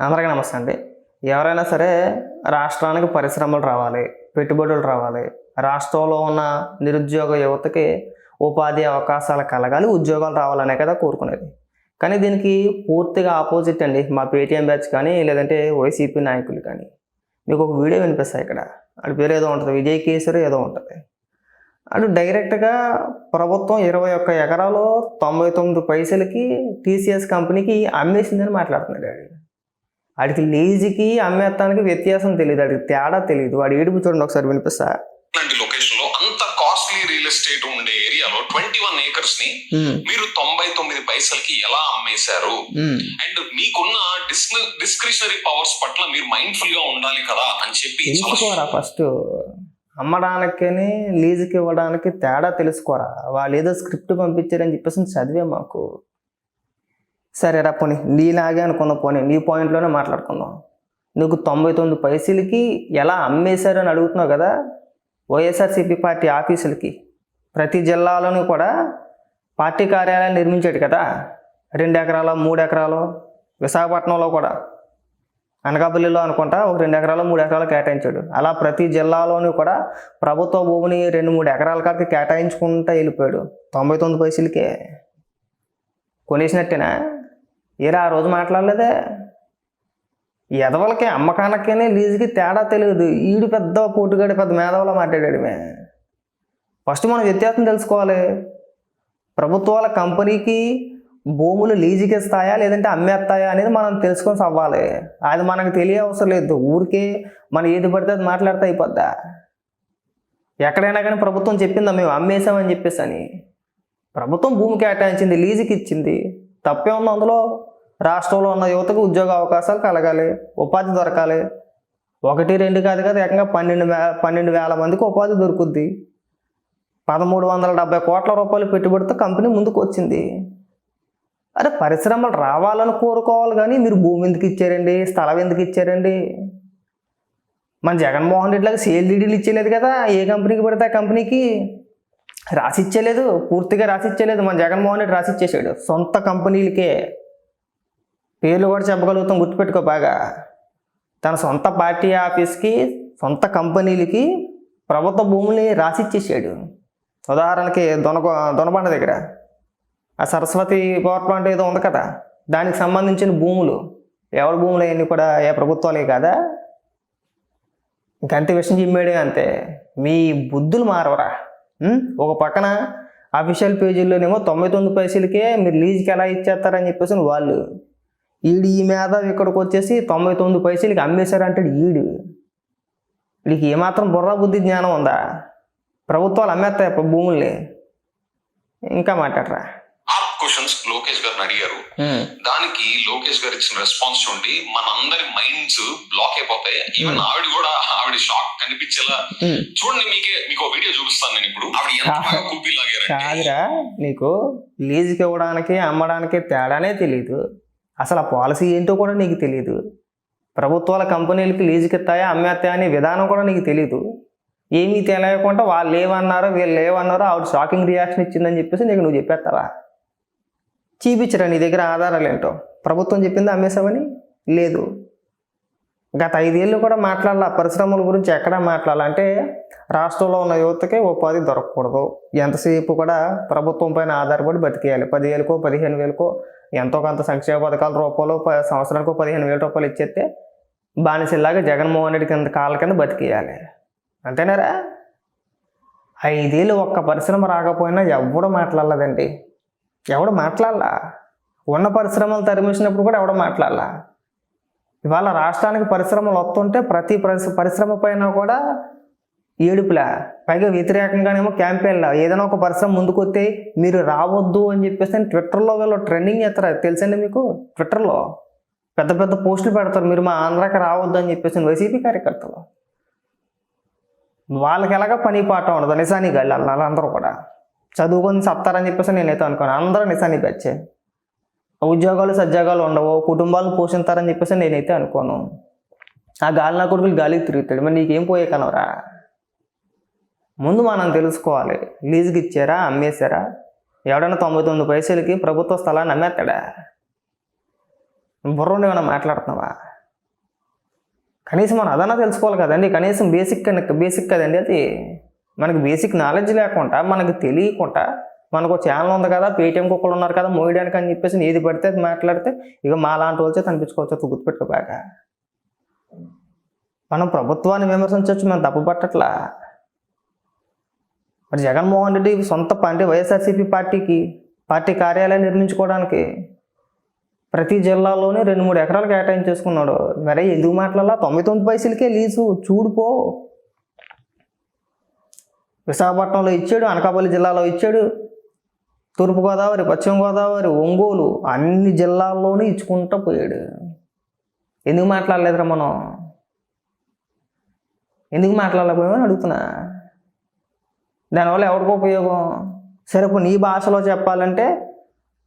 అందరికీ నమస్తే అండి. ఎవరైనా సరే రాష్ట్రానికి పరిశ్రమలు రావాలి పెట్టుబడులు రావాలి రాష్ట్రంలో ఉన్న నిరుద్యోగ యువతకి ఉపాధి అవకాశాలు కలగాలి ఉద్యోగాలు రావాలనే కదా కోరుకునేది. కానీ దీనికి పూర్తిగా ఆపోజిట్ అండి మా పేటీఎం బ్యాచ్ కానీ లేదంటే వైసీపీ నాయకులు కానీ. మీకు ఒక వీడియో వినిపిస్తాయి ఇక్కడ. అది పేరు ఏదో ఉంటుంది విజయ్ కేసరి ఏదో ఉంటుంది. అటు డైరెక్ట్గా ప్రభుత్వం ఇరవై ఒక్క ఎకరాలు తొంభై తొమ్మిది పైసలకి టీసీఎస్ కంపెనీకి అమ్మేసిందని మాట్లాడుతున్నాడు డాడీ. వాడికి లీజుకి అమ్మేస్తానికి వ్యత్యాసం తెలియదు వాడికి తేడా తెలియదు వాడు ఏడుపు చూడండి ఒకసారి వినిపిస్తా. లాంటి లొకేషన్లో అంత కాస్ట్లీ రియల్ ఎస్టేట్ ఉండే ఏరియాలో ట్వంటీ వన్ ఏకర్స్ని మీరు తొంభై తొమ్మిది పైసలకి ఎలా అమ్మేశారు? అండ్ మీకున్న డిస్ డిస్క్రిషనరీ పవర్స్ పట్ల మీరు మైండ్ఫుల్గా ఉండాలి కదా అని చెప్పి తెలుసుకోరా ఫస్ట్? అమ్మడానికి లీజుకి ఇవ్వడానికి తేడా తెలుసుకోరా? వాళ్ళు ఏదో స్క్రిప్ట్ పంపించారని చెప్పేసి చదివే మాకు. సరేరా పోనీ నీలాగే అనుకున్న పోనీ నీ పాయింట్లోనే మాట్లాడుకుందాం. నీకు తొంభై తొమ్మిది పైసలకి ఎలా అమ్మేశారు అని అడుగుతున్నావు కదా వైఎస్ఆర్సీపీ పార్టీ ఆఫీసులకి. ప్రతి జిల్లాలోనూ కూడా పార్టీ కార్యాలయాలు నిర్మించాడు కదా రెండు ఎకరాలు మూడు ఎకరాలు విశాఖపట్నంలో కూడా. అనకాపల్లిలో అనుకుంటా ఒక రెండు ఎకరాలు మూడు ఎకరాలు కేటాయించాడు. అలా ప్రతి జిల్లాలోనూ కూడా ప్రభుత్వ భూమిని రెండు మూడు ఎకరాల కాడికి కేటాయించుకుంటూ వెళ్ళిపోయాడు. తొంభై తొమ్మిది పైసలకే. కొనేసినట్టేనా? ఏరా ఆ రోజు మాట్లాడలేదే? ఎదవలకి అమ్మకానికేనే లీజుకి తేడా తెలియదు. ఈడు పెద్ద పోటుగాడి పెద్ద మేధావులా మాట్లాడాడు మే ఫస్ట్ మనం వ్యత్యాసం తెలుసుకోవాలి. ప్రభుత్వాల కంపెనీకి భూములు లీజుకి ఇస్తాయా లేదంటే అమ్మేస్తాయా అనేది మనం తెలుసుకొని అవ్వాలి అది మనకు తెలియ అవసరం లేదు. ఊరికే మనం ఏది పడితే అది మాట్లాడితే అయిపోద్దా? ఎక్కడైనా కానీ ప్రభుత్వం చెప్పిందా మేము అమ్మేసామని చెప్పేసి అని. ప్రభుత్వం భూమి కేటాయించింది లీజుకి ఇచ్చింది. తప్పే ఉంది అందులో. రాష్ట్రంలో ఉన్న యువతకు ఉద్యోగ అవకాశాలు కలగాలి ఉపాధి దొరకాలి. ఒకటి రెండు కాదు కదా ఏకంగా పన్నెండు వే పన్నెండు వేల మందికి ఉపాధి దొరుకుద్ది. పదమూడు వందల డెబ్బై కోట్ల రూపాయలు పెట్టుబడితో కంపెనీ ముందుకు వచ్చింది. అరే పరిశ్రమలు రావాలని కోరుకోవాలి కానీ మీరు భూమి ఎందుకు ఇచ్చారండి? స్థలం ఎందుకు ఇచ్చారండి? మన జగన్మోహన్ రెడ్డిలాగా సేల్ డీడీలు ఇచ్చేయలేదు కదా ఏ కంపెనీకి పెడితే ఆ కంపెనీకి? రాసిచ్చలేదు పూర్తిగా రాసిచ్చలేదు. మన జగన్మోహన్ రెడ్డి రాసి ఇచ్చేసాడు సొంత కంపెనీలకే పేర్లు కూడా చెప్పగలుగుతాం గుర్తుపెట్టుకో బాగా. తన సొంత పార్టీ ఆఫీస్కి సొంత కంపెనీలకి ప్రభుత్వ భూముల్ని రాసి ఇచ్చేసాడు ఉదాహరణకి దొనగ దొనబండ దగ్గర. ఆ సరస్వతి పవర్ ప్లాంట్ ఏదో ఉంది కదా దానికి సంబంధించిన భూములు. ఎవరి భూములు అవన్నీ కూడా ఏ ప్రభుత్వాలే కదా? ఇంకంతే విషయం చిమ్మాడే అంతే. మీ బుద్ధులు మారవరా? ఒక పక్కన అఫీషియల్ పేజీల్లోనేమో తొంభై తొమ్మిది పైసలకే మీరు లీజుకి ఎలా ఇచ్చేస్తారని చెప్పేసి వాళ్ళు. ఈడు ఈ మీద ఇక్కడికి వచ్చేసి తొంభై తొమ్మిది పైసలకి అమ్మేశారంటాడు ఈడు వీడికి ఏమాత్రం బుర్ర బుద్ధి జ్ఞానం ఉందా? ప్రభుత్వాలు అమ్మేస్తాయి భూముల్ని. ఇంకా మాట్లాడరా. క్వశ్చన్స్ లోకేష్ గారిని అడిగారు. దానికి లోకేష్ గారు ఇచ్చిన రెస్పాన్స్ చూడండి మనందరి మైండ్స్ బ్లాక్ అయిపోతాయి. ఈవెన్ ఆవిడ కూడా ఆవిడ షాక్ కనిపించేలా. చూడండి మీకే మీకు వీడియో చూపిస్తాను నేను ఇప్పుడు. ఆవిడ ఎంత కూపీ కాదురా నీకు లీజుకి ఇవ్వడానికి అమ్మడానికి తేడానే తెలియదు అసలు ఆ పాలసీ ఏంటో కూడా నీకు తెలియదు ప్రభుత్వాల కంపెనీలకి లీజుకి ఇస్తాయా అమ్మేస్తాయా అనే విధానం కూడా నీకు తెలియదు ఏమీ తెలియకుండా వాళ్ళు ఏమన్నారో వీళ్ళు ఏమన్నారో ఆవిడ షాకింగ్ రియాక్షన్ ఇచ్చిందని చెప్పేసి నీకు నువ్వు చెప్పేస్తావా? చూపించరా నీ దగ్గర ఆధారాలు ఏంటో ప్రభుత్వం చెప్పింది అమ్మేశామని లేదు. గత ఐదేళ్ళు కూడా మాట్లాడాల. పరిశ్రమల గురించి ఎక్కడా మాట్లాడాలంటే రాష్ట్రంలో ఉన్న యువతకి ఉపాధి దొరకకూడదు. ఎంతసేపు కూడా ప్రభుత్వం పైన ఆధారపడి బతికేయాలి. పదివేలకో పదిహేను వేలకో ఎంతో కొంత సంక్షేమ పథకాల రూపంలో ప- సంవత్సరానికి పదిహేను వేల రూపాయలు ఇచ్చేస్తే బానిసల్లాగా జగన్మోహన్ రెడ్డి కింద కాళ్ళ కింద బతికేయాలి. అంతేనారా? ఐదేళ్ళు ఒక్క పరిశ్రమ రాకపోయినా ఎవడు మాట్లాడలేదండి. ఎవడు మాట్లాడలా? ఉన్న పరిశ్రమలు తరిమేసినప్పుడు కూడా ఎవడు మాట్లాడలా? ఇవాళ రాష్ట్రానికి పరిశ్రమలు వస్తుంటే ప్రతి పరిశ్ర పరిశ్రమ పైన కూడా ఏడుపులా? పైగా వ్యతిరేకంగానేమో క్యాంపెయిన్లా? ఏదైనా ఒక పరిశ్రమ ముందుకొస్తే మీరు రావద్దు అని చెప్పేసి అని ట్విట్టర్లో వీళ్ళు ట్రెండింగ్ చేస్తారు? తెలుసండి మీకు? ట్విట్టర్లో పెద్ద పెద్ద పోస్టులు పెడతారు. మీరు మా ఆంధ్రాకి రావద్దు అని చెప్పేసి వైసీపీ కార్యకర్తలు. వాళ్ళకి ఎలాగ పని పాట ఉండదు. నిజానికి వెళ్ళాలి వాళ్ళందరూ కూడా. చదువుకొని సత్తారని చెప్పేసి నేనైతే అనుకోను. అందరూ నిజాన్ని పెచ్చే ఉద్యోగాలు సద్యోగాలు ఉండవు. కుటుంబాలను పోషిస్తారని చెప్పేసి నేనైతే అనుకోను. ఆ గాలి నా కొడుకులు గాలికి తిరుగుతాడు. మరి నీకేం పోయే కనవరా? ముందు మనం తెలుసుకోవాలి. లీజుకి ఇచ్చారా? అమ్మేశారా? ఎవడైనా తొంభై తొమ్మిది పైసలకి ప్రభుత్వ స్థలాన్ని అమ్మేస్తాడా? బుర్రండి ఏమైనా మాట్లాడుతున్నావా? కనీసం మనం అదన్నా తెలుసుకోవాలి కదండి. కనీసం బేసిక్ బేసిక్ కదండి అది. మనకి బేసిక్ నాలెడ్జ్ లేకుండా మనకు తెలియకుండా మనకు ఛానల్ ఉంది కదా పేటీఎం కుక్కలు ఉన్నారు కదా మోయడానికి అని చెప్పేసి ఏది పడితే అది మాట్లాడితే ఇక మా లాంటి వాళ్ళతో కనిపించుకోవచ్చు గుర్తుపెట్టుకోబాక మనం ప్రభుత్వాన్ని విమర్శించవచ్చు మనం తప్పు పట్టట్లా. మరి జగన్మోహన్ రెడ్డి సొంత పార్టీ వైఎస్ఆర్సీపీ పార్టీకి పార్టీ కార్యాలయం నిర్మించుకోవడానికి ప్రతి జిల్లాలోనే రెండు మూడు ఎకరాలు కేటాయించేసుకున్నాడు. మరి ఎందుకు మాట్లాడాలా? తొంభై తొమ్మిది పైసలకే లీజు చూడుపో విశాఖపట్నంలో ఇచ్చాడు అనకాపల్లి జిల్లాలో ఇచ్చాడు. తూర్పుగోదావరి పశ్చిమ గోదావరి ఒంగోలు అన్ని జిల్లాల్లోనూ ఇచ్చుకుంటూ పోయాడు. ఎందుకు మాట్లాడలేదురా మనం? ఎందుకు మాట్లాడలేకపోయామని అడుగుతున్నా. దానివల్ల ఎవరికి ఉపయోగం? సరే ఇప్పుడు నీ భాషలో చెప్పాలంటే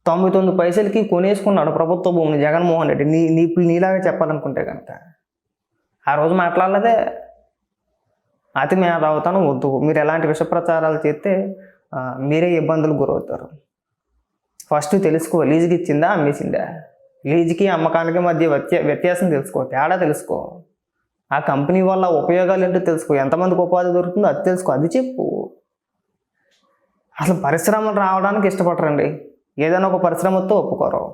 తొంభై తొమ్మిది పైసలకి కొనేసుకున్నాడు ప్రభుత్వ భూమిని జగన్మోహన్ రెడ్డి. నీ నీ ఇప్పుడు నీలాగా చెప్పాలనుకుంటే కనుక. ఆ రోజు మాట్లాడలేదే. అతి మేధావుతాను వద్దు. మీరు ఎలాంటి విష ప్రచారాలు చేస్తే మీరే ఇబ్బందులు గురవుతారు. ఫస్ట్ తెలుసుకో లీజుకి ఇచ్చిందా అమ్మేసిందా? లీజుకి అమ్మకానికి మధ్య వ్యత్య వ్యత్యాసం తెలుసుకో తేడా తెలుసుకో. ఆ కంపెనీ వల్ల ఉపయోగాలు ఏంటో తెలుసుకో. ఎంతమందికి ఉపాధి దొరుకుతుందో అది తెలుసుకో అది చెప్పు. అసలు పరిశ్రమలు రావడానికి ఇష్టపడరండి. ఏదైనా ఒక పరిశ్రమతో ఒప్పుకోరు.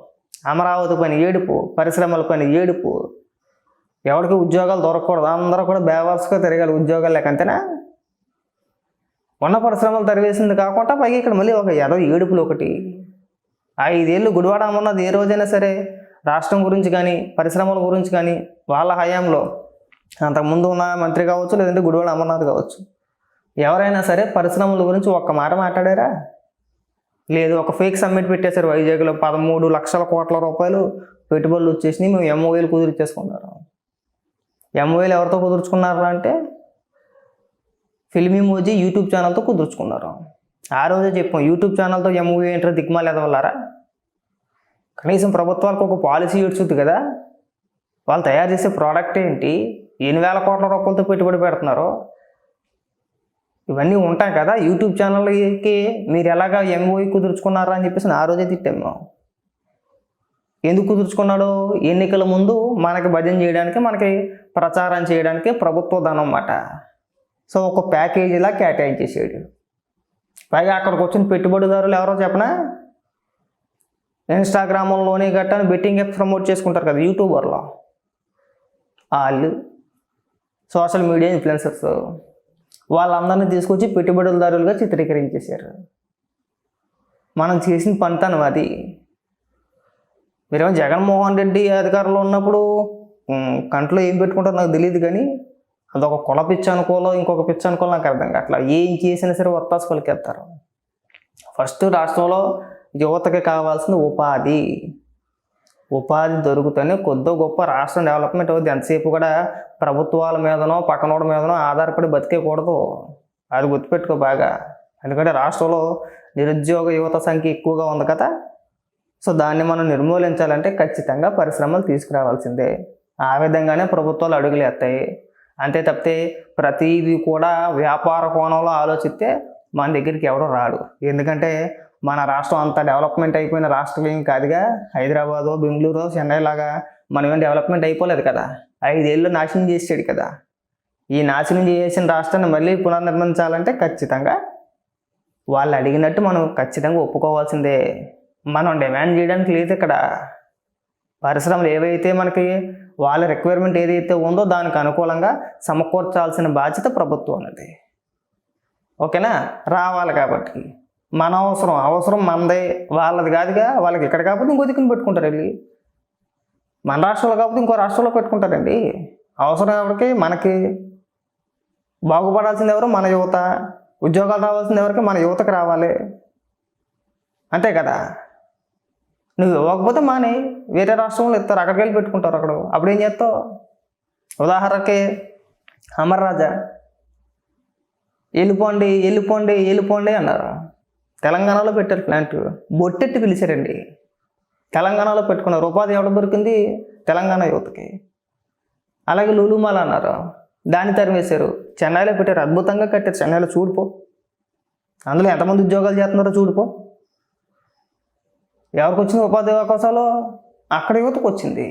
అమరావతి పని ఏడుపు పరిశ్రమల పని ఏడుపు. ఎవరికి ఉద్యోగాలు దొరకకూడదు. అందరూ కూడా బేవర్స్గా తిరగాలి ఉద్యోగాలు లేక అంతేనా ఉన్న పరిశ్రమలు తరివేసింది కాకుండా పైగా ఇక్కడ మళ్ళీ ఒక ఏదో ఏడుపులు ఒకటి. ఐదేళ్ళు గుడివాడ అమర్నాథ్ ఏ రోజైనా సరే రాష్ట్రం గురించి కానీ పరిశ్రమల గురించి కానీ వాళ్ళ హయాంలో. అంతకుముందు ఉన్న మంత్రి కావచ్చు లేదంటే గుడివాడ అమర్నాథ్ కావచ్చు. ఎవరైనా సరే పరిశ్రమల గురించి ఒక్క మాట మాట్లాడారా? లేదు ఒక ఫేక్ సమ్మిట్ పెట్టేశారు వైజాగ్లో. పదమూడు లక్షల కోట్ల రూపాయలు పెట్టుబడులు వచ్చేసినాయి మేము ఎంఓఏలు కుదిరిచ్చేసుకున్నారు. ఎంఓఏలు ఎవరితో కుదుర్చుకున్నారు అంటే ఫిల్మీ మోజీ యూట్యూబ్ ఛానల్తో కుదుర్చుకున్నారు. ఆ రోజే చెప్పాం యూట్యూబ్ ఛానల్తో ఎంఓఏ ఏంటో దిగ్మాలు ఎదవల్లారా? కనీసం ప్రభుత్వాలకు ఒక పాలసీ ఇడ్చుద్ది కదా? వాళ్ళు తయారు చేసే ప్రోడక్ట్ ఏంటి? ఎన్ని వేల కోట్ల రూపాయలతో పెట్టుబడి పెడుతున్నారు? ఇవన్నీ ఉంటాయి కదా. యూట్యూబ్ ఛానల్కి మీరు ఎలాగ ఎంఓఈ కుదుర్చుకున్నారా అని చెప్పేసి ఆ రోజే తిట్టాము మేము. ఎందుకు కుదుర్చుకున్నాడు? ఎన్నికల ముందు మనకి భజన చేయడానికి మనకి ప్రచారం చేయడానికి ప్రభుత్వ ధనం అన్నమాట సో ఒక ప్యాకేజీలా కేటాయించేసాడు. పైగా అక్కడికి వచ్చిన పెట్టుబడిదారులు ఎవరో చెప్పనా? ఇన్స్టాగ్రామ్లోనే గట్టా బెట్టింగ్ యాప్స్ ప్రమోట్ చేసుకుంటారు కదా యూట్యూబర్లో. వాళ్ళు సోషల్ మీడియా ఇన్ఫ్లుయెన్సర్స్. వాళ్ళందరినీ తీసుకొచ్చి పెట్టుబడిదారులుగా చిత్రీకరించేశారు. మనం చేసిన పంతనం అది. మీరేమో జగన్మోహన్ రెడ్డి అధికారంలో ఉన్నప్పుడు కంట్లో ఏం పెట్టుకుంటారో నాకు తెలియదు కానీ అదొక కుల పిచ్చి అనుకోలో ఇంకొక పిచ్చి అనుకోలో నాకు అర్థం అట్లా ఏం చేసినా సరే ఒత్తాసు పలికేస్తారు. ఫస్ట్ రాష్ట్రంలో యువతకి కావాల్సింది ఉపాధి. ఉపాధి దొరుకుతూనే కొద్దో గొప్ప రాష్ట్రం డెవలప్మెంట్ అవుతుంది ఎంతసేపు కూడా ప్రభుత్వాల మీదనో పక్కనోడ మీదనో ఆధారపడి బతికేయకూడదు అది గుర్తుపెట్టుకో బాగా. ఎందుకంటే రాష్ట్రంలో నిరుద్యోగ యువత సంఖ్య ఎక్కువగా ఉంది కదా. సో దాన్ని మనం నిర్మూలించాలంటే ఖచ్చితంగా పరిశ్రమలు తీసుకురావాల్సిందే. ఆ విధంగానే ప్రభుత్వాలు అడుగులు ఎత్తాయి అంతే తప్పితే ప్రతిదీ కూడా వ్యాపార కోణంలో ఆలోచిస్తే మన దగ్గరికి ఎవరు రాడు. ఎందుకంటే మన రాష్ట్రం అంత డెవలప్మెంట్ అయిపోయిన రాష్ట్రం ఏం కాదుగా. హైదరాబాదు బెంగళూరు చెన్నై లాగా మనం ఏం డెవలప్మెంట్ అయిపోలేదు కదా. ఐదేళ్ళు నాశనం చేసాడు కదా. ఈ నాశనం చేసిన రాష్ట్రాన్ని మళ్ళీ పునర్నిర్మించాలంటే ఖచ్చితంగా వాళ్ళు అడిగినట్టు మనం ఖచ్చితంగా ఒప్పుకోవాల్సిందే. మనం డిమాండ్ చేయడానికి లేదు ఇక్కడ. పరిశ్రమలు ఏవైతే మనకి వాళ్ళ రిక్వైర్మెంట్ ఏదైతే ఉందో దానికి అనుకూలంగా సమకూర్చాల్సిన బాధ్యత ప్రభుత్వం అన్నది ఓకేనా? రావాలి కాబట్టి. మన అవసరం. అవసరం మనదే వాళ్ళది కాదుగా వాళ్ళకి ఇక్కడ కాకపోతే ఇంకో దిక్కుని పెట్టుకుంటారు వెళ్ళి మన రాష్ట్రంలో కాకపోతే ఇంకో రాష్ట్రంలో పెట్టుకుంటారండి. అవసరం ఎవరికి? మనకి. బాగుపడాల్సింది ఎవరు? మన యువత. ఉద్యోగాలు రావాల్సింది ఎవరికి? మన యువతకు రావాలి. అంతే కదా? నువ్వు ఇవ్వకపోతే మాని వేరే రాష్ట్రంలో ఇస్తారు అక్కడికి వెళ్ళి పెట్టుకుంటారు అక్కడ. అప్పుడు ఏం చేస్తావు? ఉదాహరణకి అమర్ రాజా. వెళ్ళిపోండి వెళ్ళిపోండి వెళ్ళిపోండి అన్నారు. తెలంగాణలో పెట్టారు ప్లాంట్ బొట్టెట్టి పిలిచారండి. తెలంగాణలో పెట్టుకున్నారు ఉపాధి ఎవడ దొరికింది? తెలంగాణ యువతకి. అలాగే లూలుమాల అన్నారు. దాన్ని తరిమేశారు. చెన్నైలో పెట్టారు. అద్భుతంగా కట్టారు. చెన్నైలో చూడిపో అందులో ఎంతమంది ఉద్యోగాలు చేస్తున్నారో చూడిపో ఎవరికి వచ్చిన ఉపాధి అవకాశాలు? అక్కడ యువతకు వచ్చింది.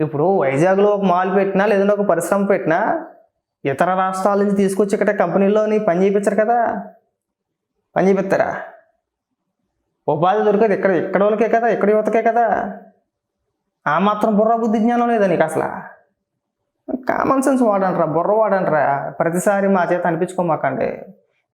ఇప్పుడు వైజాగ్లో ఒక మాల్ పెట్టినా లేదంటే ఒక పరిశ్రమ పెట్టినా ఇతర రాష్ట్రాల నుంచి తీసుకొచ్చి ఇక్కడ కంపెనీలోని పని చేయించరు కదా. పని చేపిస్తారా ఉపాధి దొరికేది ఇక్కడ ఇక్కడ వాళ్ళకే కదా ఇక్కడ యువతకే కదా. ఆ మాత్రం బుర్ర బుద్ధి జ్ఞానం లేదా నీకు అసలు? కామన్ సెన్స్ వాడంట్రా బుర్ర వాడంట్రా ప్రతిసారి మా చేత అనిపించుకోమాకండి.